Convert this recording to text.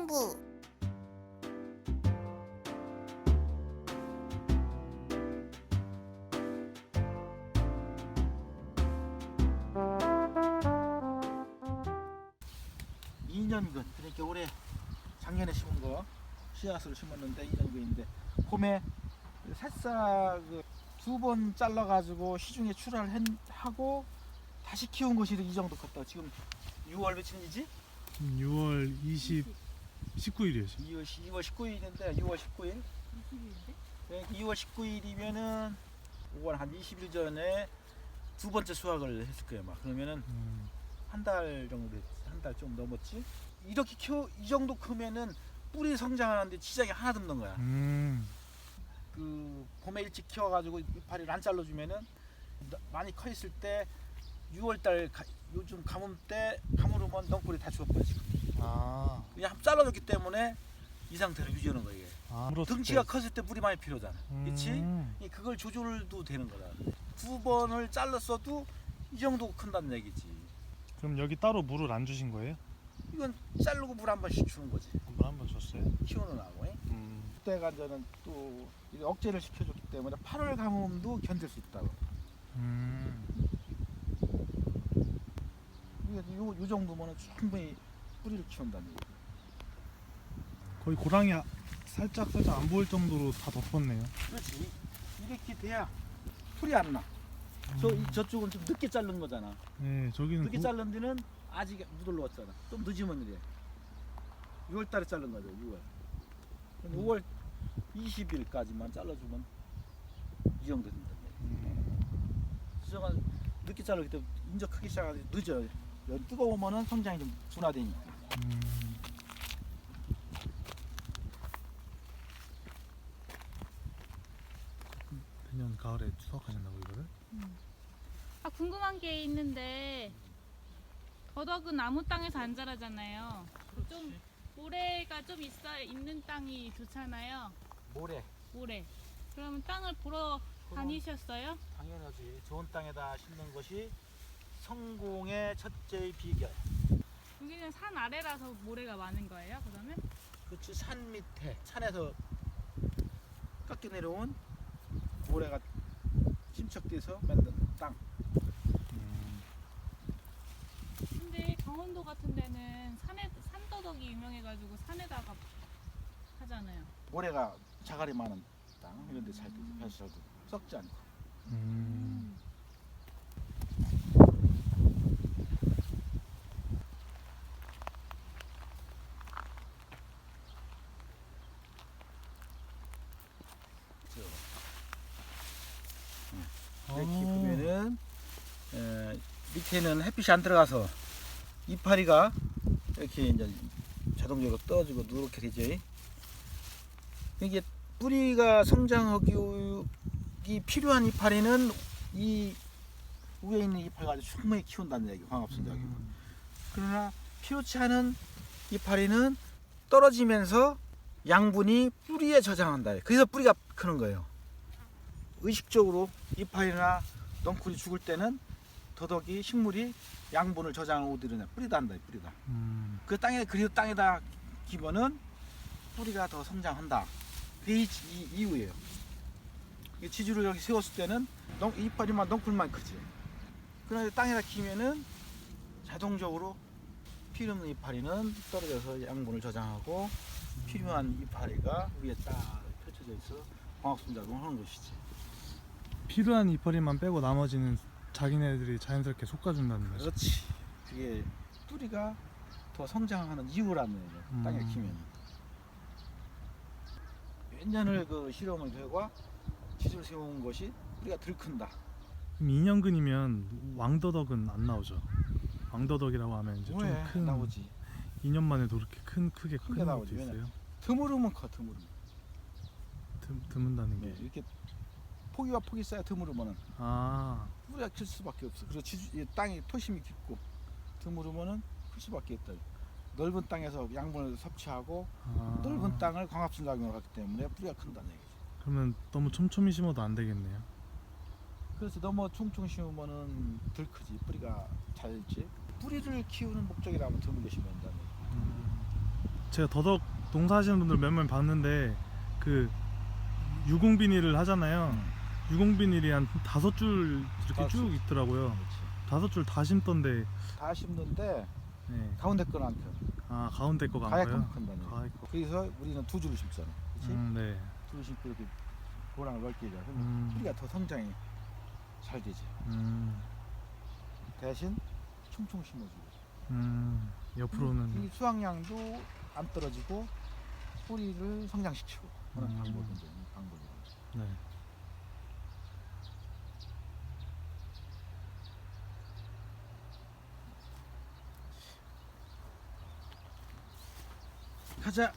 농부 이년근 그러니까 올해 작년에 심은 거 씨앗으로 심었는데 2년근인데 봄에 새싹 두번 잘라가지고 시중에 출하를 하고 다시 키운 것이 이 정도 컸다. 지금 6월 며칠이지? 6월 20 19일이에요. 2월, 2월 19일인데 6월 19일. 20일인데? 2월 19일이면은 5월 한 20일 전에 두 번째 수확을 했을 거예요. 막 그러면은 음, 한달 정도 한 달 좀 넘었지. 이렇게 키워 이 정도 크면은 뿌리 성장하는데 지장이 하나도 없는 거야. 음, 그 봄에 일찍 키워가지고 이파리를 안 잘라주면은 나- 많이 커 있을 때 6월달 요즘 가뭄 때 가물으면 넝쿨이 다 죽어버려 지금. 아, 그냥 한번 잘라줬기 때문에 이 상태로 유지하는 거예요. 아 등치가 때. 컸을 때 물이 많이 필요하잖아. 그렇지? 음, 이 그걸 조절도 되는 거다. 두 번을 잘랐어도 이 정도 큰다는 얘기지. 그럼 여기 따로 물을 안 주신 거예요? 이건 자르고 물 한 번씩 주는 거지. 물 한 번 줬어요? 키우는 하고. 잉? 음, 그때가 저는 또 억제를 시켜줬기 때문에 8월 가뭄도 견딜 수 있다고. 음, 요, 요 정도면 충분히 뿌리를 키운다는 얘기. 거의 고랑이 아- 살짝 살짝 안 보일 정도로 다 덮었네요. 그렇지. 이렇게 돼야 풀이 안 나. 저 음. 이- 저쪽은 좀 늦게 자른 거잖아. 네, 저기는 늦게 고- 자른 데는 아직 못 올라왔잖아. 좀 늦으면 이래. 6월 달에 자른 거죠. 6월. 음. 5월 20일까지만 잘라주면 이 정도 된다. 음, 늦게 자르기 때문에 인적 크기 시작하기 늦어요. 연 뜨거우면은 성장이 좀 둔화되니까. 음, 내년 가을에 수확하신다고 이거를? 아 궁금한 게 있는데 더덕은 아무 땅에서 안 자라잖아요. 좀 모래가 좀 있어 있는 땅이 좋잖아요. 모래. 모래. 그러면 땅을 보러 다니셨어요? 당연하지. 좋은 땅에다 심는 것이 성공의 첫째 비결. 여기는 산 아래라서 모래가 많은 거예요. 그러면? 그렇지 산 밑에 산에서 깎여 내려온 모래가 침척돼서 만든 땅. 음, 근데 강원도 같은 데는 산에 산더덕이 유명해가지고 산에다가 하잖아요. 모래가 자갈이 많은 땅 이런 데잘 되지. 벼잘 되고 썩지 않고. 음, 이렇게 아. 보면은 에, 밑에는 햇빛이 안 들어가서 이파리가 이렇게 이제 자동적으로 떠지고 누렇게 되죠. 이게 뿌리가 성장하기 필요한 이파리는 이 위에 있는 이파리 가지고 충분히 키운다는 얘기 광합성작이고 음, 그러나 필요치 않은 이파리는 떨어지면서 양분이 뿌리에 저장한다. 그래서 뿌리가 크는 거예요. 의식적으로 이파리나 넝쿨이 죽을 때는 더덕이 식물이 양분을 저장하고 어디로냐 뿌리다 한다. 뿌리다. 음, 그 땅에 그리고 땅에다 기면은 뿌리가 더 성장한다. 그게 이, 이 이유예요. 이 지주를 여기 세웠을 때는 넝, 이파리만 넝쿨만 크지. 그런데 땅에다 키면은 자동적으로 필요 없는 이파리는 떨어져서 양분을 저장하고 필요한 이파리가 위에 딱 펼쳐져 있어 광합성 작용을 하는 것이지. 필요한 이파리만 빼고 나머지는 자기네들이 자연스럽게 솎아준다는 거죠. 그렇지. 그게 뿌리가 더 성장하는 이유라는 거예요. 땅에 음. 키면. 몇 년을 그 실험을 결과 지주를 세운 것이 뿌리가 덜 큰다. 그럼 2년근이면 왕더덕은 안 나오죠. 왕더덕이라고 하면 이제 왜 좀큰 나오지? 2년 만에도 그렇게 큰 크게 크게 큰 나오지, 있어요. 드물으면 커 드물으면. 드, 드문다는 게. 네, 이렇게 폭이와 폭이 쌓여 드물으면은 아, 뿌리가 클 수밖에 없어. 그래서 지주, 이 땅이 토심이 깊고 드물으면은 클 수밖에 없다. 넓은 땅에서 양분을 섭취하고 아. 넓은 땅을 광합성 작용을 하기 때문에 뿌리가 큰다는 얘기죠. 그러면 너무 촘촘히 심어도 안 되겠네요. 그래서 너무 충충 심으면은 덜 크지 뿌리가 잘지 뿌리를 키우는 목적이라면 드물게 심어야 된다는 얘기. 음, 제가 더덕 농사하시는 분들 몇 명 봤는데 그 유공 비닐을 하잖아요. 음. 유공 비닐이 한 다섯 줄 이렇게 다섯 쭉 줄. 있더라고요. 그렇지. 다섯 줄 다 심던데 다 심는데 네. 가운데 거는 안 펴. 아 가운데 거가 안 가야금 커요? 큰다는. 가야. 그래서 우리는 두 줄을 심잖아. 그렇지? 음, 네. 줄을 심고 이렇게 고랑을 넓게 해줘. 그러면 음, 뿌리가 더 성장이 잘 되지. 음, 대신 총총 심어주고. 음, 옆으로는 이 수확량도 안 떨어지고 뿌리를 성장시키고 그런 음. 방법인 이 방법이. 네. 가자.